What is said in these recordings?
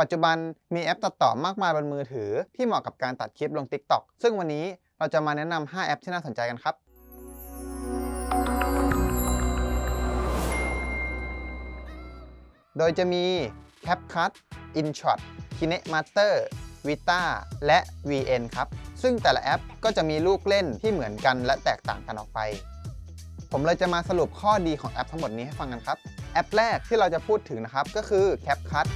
ปัจจุบันมีแอปตัดต่อมากมายบนมือถือ ที่เหมาะกับการตัดคลิปลง TikTok ซึ่งวันนี้เราจะมาแนะนำ 5 แอปที่น่าสนใจกันครับ โดยจะมี CapCut, InShot, KineMaster, Vita และ VN ครับ ซึ่งแต่ละแอปก็จะมีลูกเล่นที่เหมือนกันและแตกต่างกันออกไป ผมเลยจะมาสรุปข้อดีของแอปทั้งหมดนี้ให้ฟังกันครับ แอปแรกที่เราจะพูดถึงนะครับก็คือ CapCut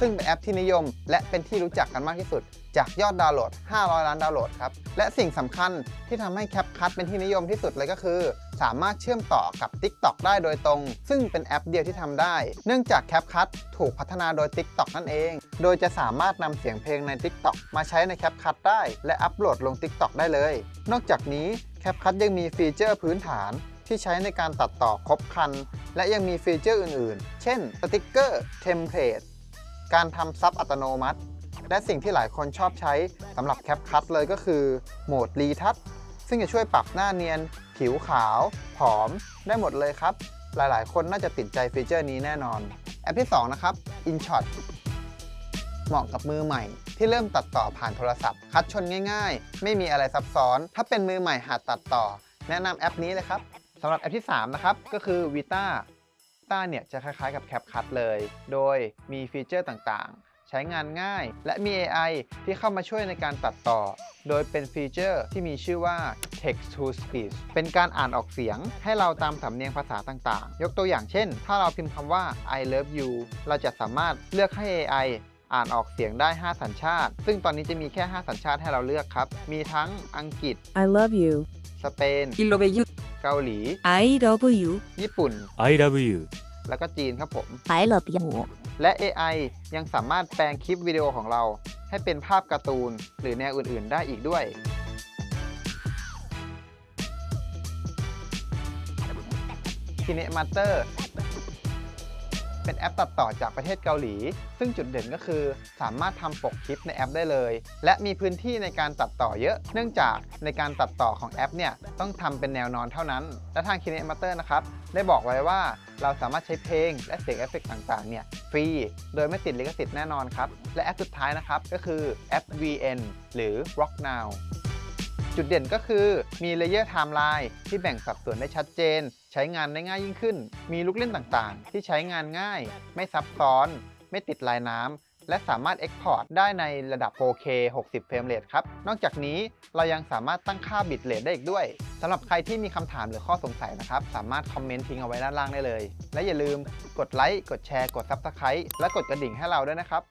ซึ่งเป็นแอปที่นิยม และเป็นที่รู้จักกันมากที่สุด จากยอดดาวน์โหลด 500 ล้านดาวน์โหลดครับ และสิ่งสำคัญที่ทำให้ CapCut เป็นที่นิยมที่สุดเลยก็คือ สามารถเชื่อมต่อกับ TikTok ได้โดยตรง ซึ่งเป็นแอปเดียวที่ทำได้ เนื่องจาก CapCut ถูกพัฒนาโดย TikTok นั่นเอง โดยจะสามารถนำเสียงเพลงใน TikTok มาใช้ใน CapCut ได้ และอัปโหลดลง TikTok ได้เลย นอกจากนี้ CapCut ยังมีฟีเจอร์พื้นฐานที่ใช้ในการตัดต่อครบครัน และยังมีฟีเจอร์อื่น ๆ เช่น สติกเกอร์ เทมเพลต การทำซับอัตโนมัติ และสิ่งที่หลายคนชอบใช้สำหรับ CapCut เลยก็คือโหมดรีทัชซึ่งจะช่วยปรับหน้าเนียน ผิวขาว ผอม ได้หมดเลยครับ หลายๆ คนน่าจะติดใจฟีเจอร์นี้แน่นอน แอปที่ 2 นะครับ InShot เหมาะกับมือใหม่ ที่เริ่มตัดต่อผ่านโทรศัพท์ คัดชนง่ายๆ ไม่มีอะไรซับซ้อน ถ้าเป็นมือใหม่หัดตัดต่อ แนะนำแอปนี้เลยครับสำหรับแอปที่ 3 นะครับ ก็คือ Vita Vita เนี่ยจะคล้ายๆกับ CapCut เลย โดยมีฟีเจอร์ต่างๆ ใช้งานง่าย และมี AI ที่เข้ามาช่วยในการตัดต่อ โดยเป็นฟีเจอร์ที่มีชื่อว่า Text to Speech เป็นการอ่านออกเสียงให้เราตามสำเนียงภาษาต่างๆ ยกตัวอย่างเช่น ถ้าเราพิมพ์คำว่า I love you เราจะสามารถเลือกให้ AI อ่านออกเสียงได้ 5 สัญชาติ ซึ่งตอนนี้จะมีแค่ 5 สัญชาติให้เราเลือกครับ มีทั้งอังกฤษ I love you. สเปน I love you. เกาหลี I love you. ญี่ปุ่น I love you แล้วก็จีนครับผม I love you. และ AI ยังสามารถแปลงคลิปวิดีโอของเรา ให้เป็นภาพการ์ตูน หรือแนวอื่น ๆ ได้อีกด้วย KineMaster เป็นแอปตัดต่อจากประเทศเกาหลี ซึ่งจุดเด่นก็คือ สามารถทำปกคลิปในแอปได้เลย และมีพื้นที่ในการตัดต่อเยอะ เนื่องจากในการตัดต่อของแอปเนี่ยต้องทำเป็นแนวนอนเท่านั้น และทาง KineMaster นะครับได้บอกไว้ว่าเราสามารถใช้เพลงและเสียงเอฟเฟกต์ต่างๆเนี่ยฟรี โดยไม่ติดลิขสิทธิ์แน่นอนครับ และแอปสุดท้ายนะครับก็คือแอป VN หรือ Rock Now จุดเด่นก็คือมีเลเยอร์ไทม์ไลน์ที่แบ่งสัดส่วนได้ชัดเจน ใช้งานได้ง่ายยิ่งขึ้น มีลูกเล่นต่างๆ ที่ใช้งานง่าย ไม่ซับซ้อน ไม่ติดลายน้ำและสามารถ Export ได้ในระดับ 4K 60 เฟรมเรทครับ นอกจากนี้เรายังสามารถตั้งค่าบิตเรทได้อีกด้วย สำหรับใครที่มีคำถามหรือข้อสงสัยนะครับ สามารถคอมเมนต์ทิ้งเอาไว้ด้านล่างได้เลย และอย่าลืมกดไลค์ กดแชร์ กด Subscribe และกดกระดิ่งให้เราด้วยนะครับ